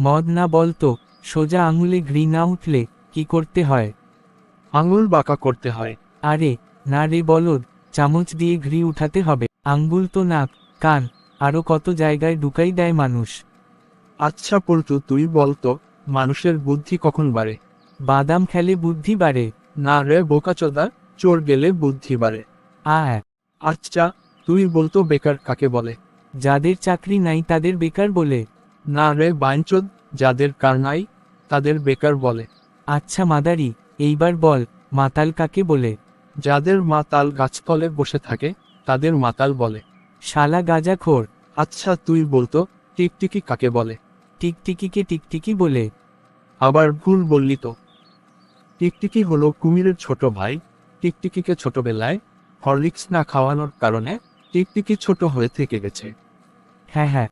মদ না বলতো সোজা আঙুলে ঘৃ না উঠলে কি করতে হয়? আঙুল বাঁকা করতে হয়। আরে না রে বলদ চামচ দিয়ে ঘৃ উঠাতে হবে। আঙ্গুল তো নাক কান আরও কত জায়গায় ঢুকাই দেয় মানুষ। আচ্ছা পল্টু তুই বলতো মানুষের বুদ্ধি কখন বাড়ে? বাদাম খেলে বুদ্ধি বাড়ে। না রে বোকাচোদা চোর গেলে বুদ্ধি বাড়ে। আ আচ্ছা তুই বলতো বেকার কাকে বলে? যাদের চাকরি নাই তাদের বেকার বলে। না রে বাইনচোদ যাদের কার নাই তাদের বেকার বলে। আচ্ছা মাদারি এইবার বল মাতাল কাকে বলে? যাদের মাতাল গাছতলে বসে থাকে তাদের মাতাল বলে। শালা গাজাখোর আচ্ছা তুই বলতো টিকটিকি কাকে বলে? টিকটিকিকে টিকটিকি বলে। আবার ভুল বললি তো। টিকটিকি হলো কুমিরের ছোট ভাই টিকটিকিকে ছোটবেলায় হরলিক্স না খাওয়ানোর কারণে টিকটিকি ছোট হয়ে থেকে গেছে। হ্যাঁ হ্যাঁ।